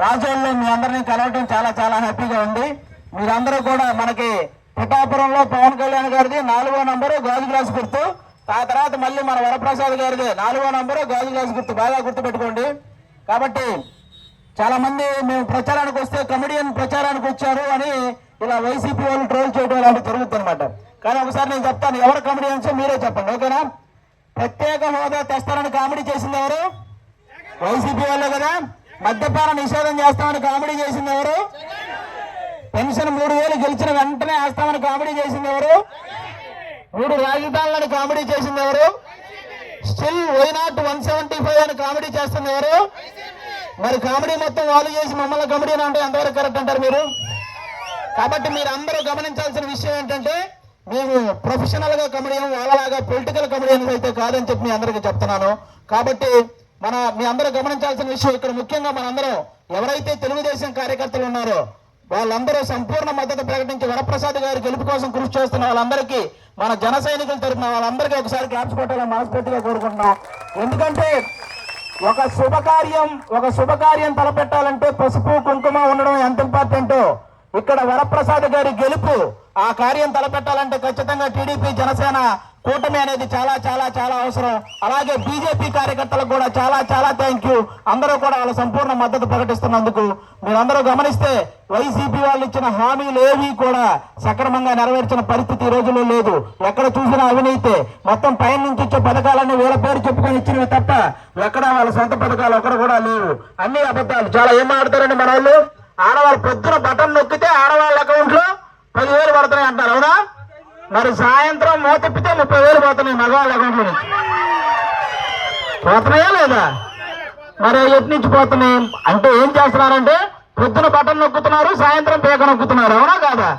రాజోల్లో మీ అందరినీ కలవటం చాలా చాలా హ్యాపీగా ఉంది. మీరందరూ కూడా మనకి పిఠాపురంలో పవన్ కళ్యాణ్ గారిది నాలుగో నంబరు గాజు గ్లాస్ గుర్తు. ఆ తర్వాత మళ్ళీ మన వరప్రసాద్ గారిది నాలుగో నంబరు గాజు గ్లాస్ గుర్తు. బాగా గుర్తుపెట్టుకోండి. కాబట్టి చాలా మంది మేము ప్రచారానికి వస్తే కమెడియన్ ప్రచారానికి వచ్చారు అని ఇలా వైసీపీ వాళ్ళు ట్రోల్ చేయడం అలాంటివి జరుగుతుందన్నమాట. కానీ ఒకసారి నేను చెప్తాను ఎవరు కమెడియన్స్ మీరే చెప్పండి ఓకేనా? ప్రత్యేక హోదా తెస్తారని కామెడీ చేసింది ఎవరు? వైసీపీ వాళ్ళే కదా? మద్యపాన నిషేధం చేస్తామని కామెడీ చేసింది ఎవరు? పెన్షన్ మూడు వేలు గెలిచిన వెంటనే వేస్తామని కామెడీ చేసింది ఎవరు? మూడు రాజధానులను కామెడీ చేసింది ఎవరు? Still why not one seventy five అని కామెడీ చేస్తుంది ఎవరు? మరి కామెడీ మొత్తం వాళ్ళు చేసి మమ్మల్ని కామెడీ అంటే ఎంతవరకు కరెక్ట్ అంటారు మీరు? కాబట్టి మీరు అందరూ గమనించాల్సిన విషయం ఏంటంటే మేము ప్రొఫెషనల్గా కమెడియన్ వాళ్ళలాగా పొలిటికల్ కమెడియన్స్ అయితే కాదని చెప్పి మీ అందరికీ చెప్తున్నాను. కాబట్టి మన మీ అందరూ గమనించాల్సిన విషయం ఇక్కడ ముఖ్యంగా మనందరం ఎవరైతే తెలుగుదేశం కార్యకర్తలు ఉన్నారో వాళ్ళందరూ సంపూర్ణ మద్దతు ప్రకటించి వరప్రసాద్ గారి గెలుపు కోసం కృషి చేస్తున్న వాళ్ళందరికీ మన జన సైనికులు తరఫున వాళ్ళందరికీ ఒకసారి క్లాప్స్ కొట్టాలని మనస్ఫూర్తిగా కోరుకుంటున్నాం. ఎందుకంటే ఒక శుభకార్యం ఒక శుభకార్యం తలపెట్టాలంటే పసుపు కుంకుమ ఉండడం ఎంత ఇంపార్టెంటో ఇక్కడ వరప్రసాద్ గారి గెలుపు ఆ కార్యం తలపెట్టాలంటే ఖచ్చితంగా టీడీపీ జనసేన కూటమి అనేది చాలా చాలా చాలా అవసరం. అలాగే బీజేపీ కార్యకర్తలకు కూడా చాలా చాలా థ్యాంక్ యూ అందరూ కూడా వాళ్ళ సంపూర్ణ మద్దతు ప్రకటిస్తున్నందుకు మీరందరూ గమనిస్తే వైసీపీ వాళ్ళు ఇచ్చిన హామీలు ఏవి కూడా సక్రమంగా నెరవేర్చిన పరిస్థితి ఈ రోజుల్లో లేదు. ఎక్కడ చూసినా అవినీతే. మొత్తం పైన నుంచి వచ్చే పథకాలన్నీ వీళ్ళ పేరు చెప్పుకొని ఇచ్చినవి తప్ప ఎక్కడ వాళ్ళ సొంత పథకాలు ఒకరు కూడా లేవు. అన్ని అబద్ధాలు. చాలా ఏం ఆడతారండి మన వాళ్ళు ఆడవాళ్ళు పొద్దున బటన్ నొక్కితే ఆడవాళ్ళ పదివేలు పడుతున్నాయి అంటారు అవునా? మరి సాయంత్రం మోతెప్పితే ముప్పై వేలు పోతున్నాయి మగవాళ్ళ అకౌంట్ నుంచి. పోతున్నాయా లేదా? మరి ఎటు నుంచి పోతున్నాయి? అంటే ఏం చేస్తున్నారంటే పొద్దున బటన్ నొక్కుతున్నారు సాయంత్రం పేక నొక్కుతున్నారు అవునా కాదా?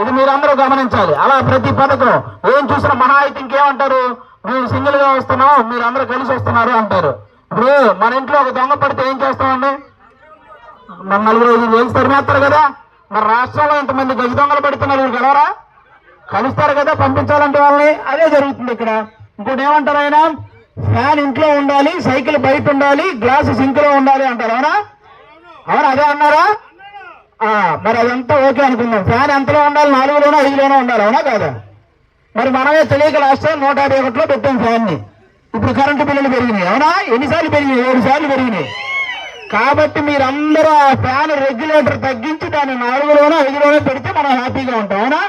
ఇది మీరందరూ గమనించాలి. అలా ప్రతి పథకం ఏం చూసినా మహా అయితే ఇంకేమంటారు? మేము సింగిల్గా వస్తున్నాం మీరు అందరూ కలిసి వస్తున్నారు అంటారు. ఇప్పుడు మన ఇంట్లో ఒక దొంగ పడితే ఏం చేస్తామండి? మన నలుగురు ఐదు తరిమేస్తారు కదా. మరి రాష్ట్రంలో ఇంతమంది గజ దొంగలు పడుతున్నారు వీళ్ళు గెలవరా కలుస్తారు కదా పంపించాలంటే వాళ్ళని. అదే జరుగుతుంది ఇక్కడ. ఇంకోటి ఏమంటారు ఆయన? ఫ్యాన్ ఇంట్లో ఉండాలి సైకిల్ బయట ఉండాలి గ్లాసు సింక్లో ఉండాలి అంటారు అవునా? అవునా అదే అన్నారా? ఆ, మరి అదంతా ఓకే అనుకుందాం. ఫ్యాన్ ఎంతలో ఉండాలి? నాలుగులోనో ఐదులోనో ఉండాలి అవునా కాదా? మరి మనమే తెలియక రాష్ట్రం నూట యాభై ఒకటిలో పెట్టాం ఫ్యాన్ని. ఇప్పుడు కరెంటు బిల్లులు పెరిగినాయి అవునా? ఎన్నిసార్లు పెరిగినాయి? ఏడు సార్లు పెరిగినాయి. కాబట్టి మీరందరూ ఆ ఫ్యాన్ రెగ్యులేటర్ తగ్గించి దాన్ని నాలుగులోనో ఐదులోనో పెడితే మనం హ్యాపీగా ఉంటాం అవునా?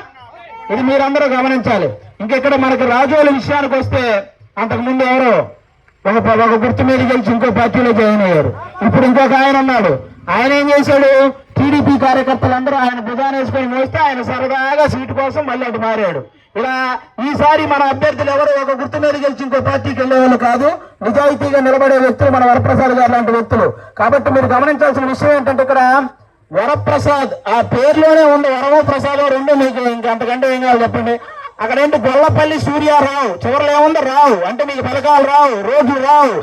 ఇది మీరందరూ గమనించాలి. ఇంకెక్కడ మనకి రాజోల విషయానికి వస్తే అంతకుముందు ఎవరు? ఎవరో ఒక ఒక గుర్తు మీద గెలిచి ఇంకో పార్టీలో జాయిన్ అయ్యారు. ఇప్పుడు ఇంకొక ఆయన ఉన్నాడు. ఆయన ఏం చేశాడు? టీడీపీ కార్యకర్తలందరూ ఆయన భుజాన వేసుకొని మోస్తే ఆయన సరదాగా సీటు కోసం మళ్ళీ అటు మారాడు. ఇలా ఈసారి మన అభ్యర్థులు ఎవరు? ఒక గుర్తు మీద గెలిచి ఇంకో పార్టీకి వెళ్ళే వాళ్ళు కాదు. నిజాయితీగా నిలబడే వ్యక్తులు మన వరప్రసాద్ గారు లాంటి వ్యక్తులు. కాబట్టి మీరు గమనించాల్సిన విషయం ఏంటంటే ఇక్కడ వరప్రసాద్ ఆ పేరులోనే ఉంది. వరవ ప్రసాద్ రెండు మీకు ఇంకంతకంటే ఏం కావాలి చెప్పండి? అక్కడ ఏంటి? గొల్లపల్లి సూర్యారావు. చివరిలో ఏముంది? రావు. అంటే మీకు పథకాలు రావు. రోడ్లు రావు.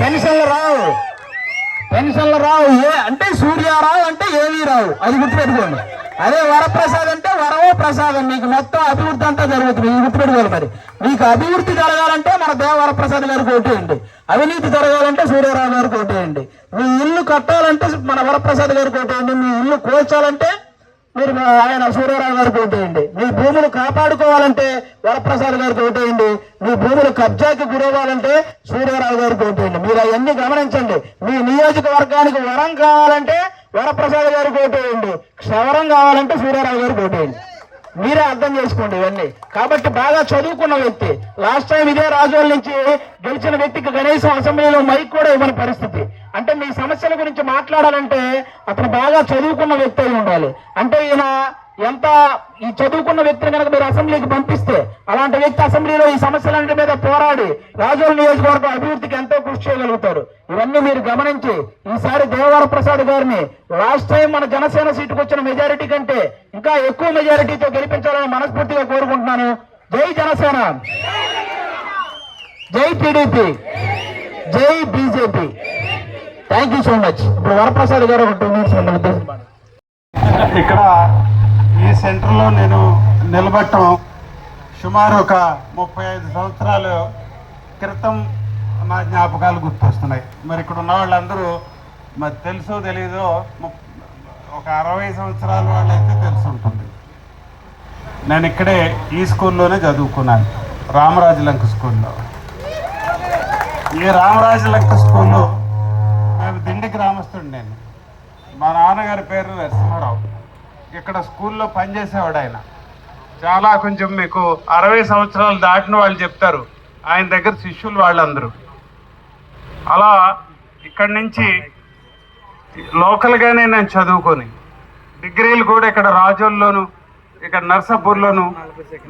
పెన్షన్లు రావు. పెన్షన్లు రావు. ఏ అంటే సూర్యారావు అంటే ఏమీ రావు అది గుర్తుపెట్టుకోండి. అదే వరప్రసాద్ అంటే వరవో ప్రసాదం మీకు మొత్తం అభివృద్ధి అంతా జరుగుతుంది. ఇది గుర్తుపెట్టుకోవాలి మరి. మీకు అభివృద్ధి జరగాలంటే మన దేవ వరప్రసాద్ గారికి ఓటేయండి. అవినీతి జరగాలంటే సూర్యారావు గారికి ఓటేయండి. మీ ఇల్లు కట్టాలంటే మన వరప్రసాద్ గారికి ఓటేయండి. మీ ఇల్లు కోల్చాలంటే మీరు ఆయన సూర్యారావు గారికి ఓటేయండి మీ భూములు కాపాడుకోవాలంటే వరప్రసాద్ గారికి ఓటేయండి మీ భూములు కబ్జాకి గురవ్వాలంటే సూర్యారావు గారికి ఓటేయండి మీరు అవన్నీ గమనించండి. మీ నియోజకవర్గానికి వరం కావాలంటే వరప్రసాద్ గారికి ఓటేయండి క్షవరం కావాలంటే సూర్యారావు గారికి ఓటేయండి మీరే అర్థం చేసుకోండి ఇవన్నీ. కాబట్టి బాగా చదువుకున్న వ్యక్తి లాస్ట్ టైం ఇదే రాజోల నుంచి గెలిచిన వ్యక్తికి కనీసం అసెంబ్లీలో మైక్ కూడా ఇవ్వని పరిస్థితి. అంటే మీ సమస్యల గురించి మాట్లాడాలంటే అతను బాగా చదువుకున్న వ్యక్తి అయి ఉండాలి. అంటే ఈయన ఎంత ఈ చదువుకున్న వ్యక్తిని కనుక మీరు అసెంబ్లీకి పంపిస్తే అలాంటి వ్యక్తి అసెంబ్లీలో ఈ సమస్యలన్నిటి మీద పోరాడి రాజోల నియోజకవర్గం అభివృద్ధికి ఎంతో కృషి చేయగలుగుతారు ఇవన్నీ మీరు గమనించి ఈసారి దేవర ప్రసాద్ గారిని లాస్ట్ టైం మన జనసేన సీటుకు వచ్చిన మెజారిటీ కంటే ఇంకా ఎక్కువ మెజారిటీతో గెలిపించాలని మనస్ఫూర్తిగా కోరుకుంటున్నాను. జై జనసేన. జై టీడీపీ. జై BJP. Thank you so much ఇప్పుడు వరప్రసాద్ గారు ఒక టూ మినిట్స్ మిమ్మల్ని ఇక్కడ ఈ సెంటర్లో నేను నిలబడటం సుమారు ఒక ముప్పై ఐదు సంవత్సరాల క్రితం నా జ్ఞాపకాలు గుర్తొస్తున్నాయి. మరి ఇక్కడ ఉన్న వాళ్ళందరూ మరి తెలుసో తెలీదో ఒక అరవై సంవత్సరాల వాళ్ళైతే తెలిసి ఉంటుంది. నేను ఇక్కడే ఈ స్కూల్లోనే చదువుకున్నాను రామరాజు లంక స్కూల్లో. ఈ రామరాజు లంక స్కూల్లో గ్రామస్తుడు నేను. మా నాన్నగారి పేరు నరసింహారావు. ఇక్కడ స్కూల్లో పనిచేసేవాడు ఆయన. చాలా కొంచెం మీకు అరవై సంవత్సరాలు దాటిన వాళ్ళు చెప్తారు. ఆయన దగ్గర శిష్యులు వాళ్ళందరూ. అలా ఇక్కడి నుంచి లోకల్గానే నేను చదువుకొని డిగ్రీలు కూడా ఇక్కడ రాజోల్లోను ఇక్కడ నర్సాపూర్లోను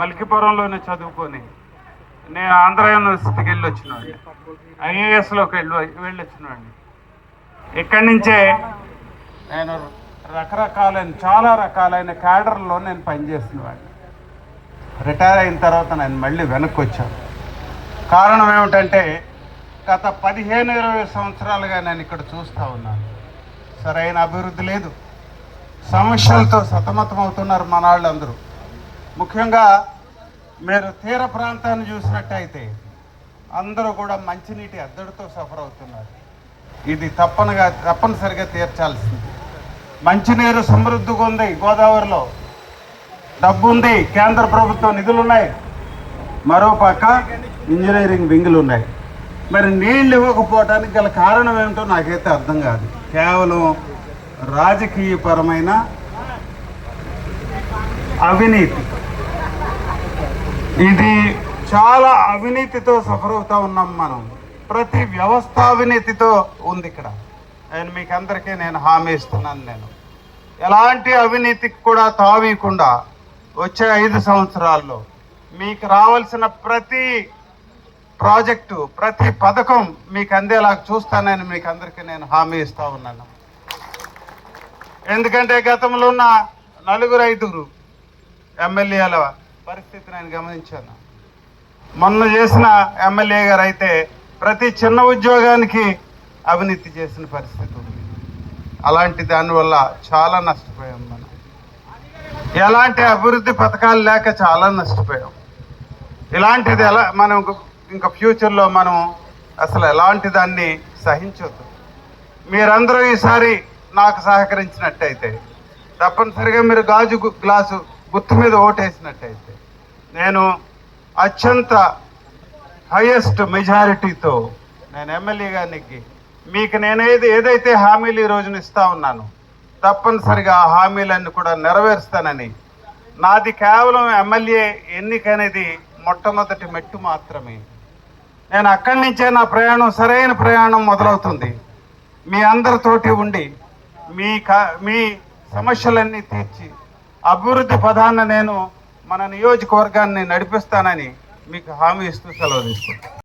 మల్కిపురంలోనే చదువుకొని నేను ఆంధ్ర యూనివర్సిటీకి వెళ్ళి వచ్చినవాడిని ఐఏఎస్లోకి వెళ్ళి వెళ్ళి వచ్చినవాడిని ఇక్కడి నుంచే నేను రకరకాలైన చాలా రకాలైన క్యాడర్లో నేను పనిచేస్తున్నవాడిని. రిటైర్ అయిన తర్వాత నేను మళ్ళీ వెనక్కి వచ్చాను కారణం ఏమిటంటే గత పదిహేను ఇరవై సంవత్సరాలుగా నేను ఇక్కడ చూస్తూ ఉన్నాను. సరైన అభివృద్ధి లేదు. సమస్యలతో సతమతమవుతున్నారు మన వాళ్ళందరూ ముఖ్యంగా మీరు తీర ప్రాంతాన్ని చూసినట్టయితే అందరూ కూడా మంచినీటి అద్దడితో సఫర్ అవుతున్నారు. ఇది తప్పనగా తప్పనిసరిగా తీర్చాల్సింది. మంచినీరు సమృద్ధిగా ఉంది గోదావరిలో. డబ్బు ఉంది కేంద్ర ప్రభుత్వం నిధులు ఉన్నాయి మరోపక్క ఇంజనీరింగ్ వింగులు ఉన్నాయి మరి నీళ్ళు ఇవ్వకపోవటానికి గల కారణం ఏమిటో నాకైతే అర్థం కాదు. కేవలం రాజకీయపరమైన అవినీతి. ఇది చాలా అవినీతితో సఫర్ ఉన్నాం మనం. ప్రతి వ్యవస్థ అవినీతితో ఉంది ఇక్కడ. నేను మీకు అందరికీ నేను హామీ ఇస్తున్నాను నేను. ఎలాంటి అవినీతికి కూడా తావీయకుండా వచ్చే ఐదు సంవత్సరాల్లో మీకు రావాల్సిన ప్రతి ప్రాజెక్టు ప్రతి పథకం మీకు అందేలా చూస్తానని మీకు అందరికీ నేను హామీ ఇస్తా ఉన్నాను. ఎందుకంటే గతంలో ఉన్న నలుగురు ఐదుగురు ఎమ్మెల్యేల పరిస్థితి నేను గమనించాను. మొన్న చేసిన ఎమ్మెల్యే గారు అయితే ప్రతి చిన్న ఉద్యోగానికి అవినీతి చేసిన పరిస్థితి ఉంది. అలాంటి దానివల్ల చాలా నష్టపోయాం మనం. ఎలాంటి అభివృద్ధి పథకాలు లేక చాలా నష్టపోయాం. ఇలాంటిది ఎలా మనం ఇంకా ఫ్యూచర్లో మనం అసలు ఎలాంటి దాన్ని సహించొద్దు. మీరందరూ ఈసారి నాకు సహకరించినట్టయితే తప్పనిసరిగా మీరు గాజు గ్లాసు గుర్తు మీద ఓటేసినట్టయితే నేను అత్యంత హైయెస్ట్ మెజారిటీతో నేను ఎమ్మెల్యే గారికి మీకు నేనేది ఏదైతే హామీలు ఈ రోజున ఇస్తా ఉన్నాను తప్పనిసరిగా ఆ హామీలన్నీ కూడా నెరవేరుస్తానని. నాది కేవలం ఎమ్మెల్యే ఎన్నిక అనేది మొట్టమొదటి మెట్టు మాత్రమే. నేను అక్కడి నుంచే నా ప్రయాణం సరైన ప్రయాణం మొదలవుతుంది. మీ అందరితోటి ఉండి మీ కా మీ సమస్యలన్నీ తీర్చి అభివృద్ధి పదాన నేను మన నియోజకవర్గాన్ని నడిపిస్తానని మీకు హామీ ఇస్తూ సెలవు తీసుకుంటాను